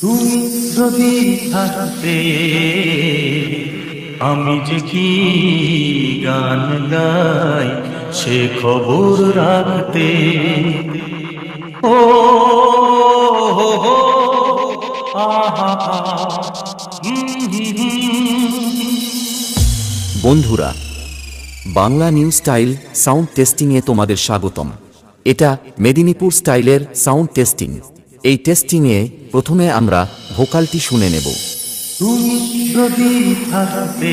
তুমি যদি থাকতে, আমি যে কি গান গাই, সে খবর রাখতে। ও। বন্ধুরা, বাংলা নিউ স্টাইল সাউন্ড টেস্টিংয়ে তোমাদের স্বাগতম। এটা মেদিনীপুর স্টাইলের সাউন্ড টেস্টিং। এই টেস্টিংয়ে প্রথমে আমরা ভোকালটি শুনে নেব। তুমি যদি থাকতে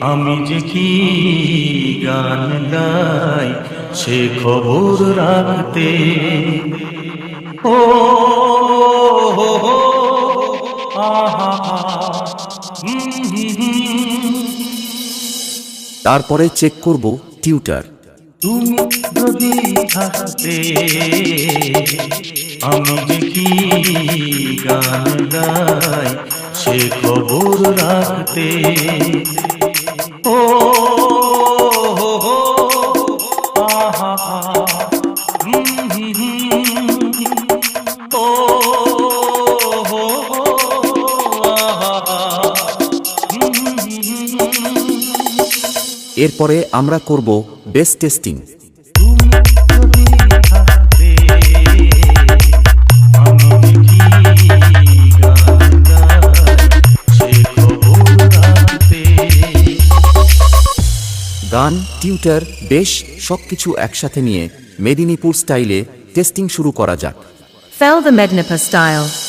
আমি যে কি গান গাই সে খবর রাখতে। ও। তারপরে চেক করব টিউটার তুমি যদি থাকতে আমি কি গান গাই সে খবর রাখতে ও। এরপরে আমরা করব বেস টেস্টিং গান, টিউটার, বেশ সবকিছু একসাথে নিয়ে মেদিনীপুর স্টাইলে টেস্টিং শুরু করা যাক Fell the Mednipa style.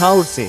ठाउर से।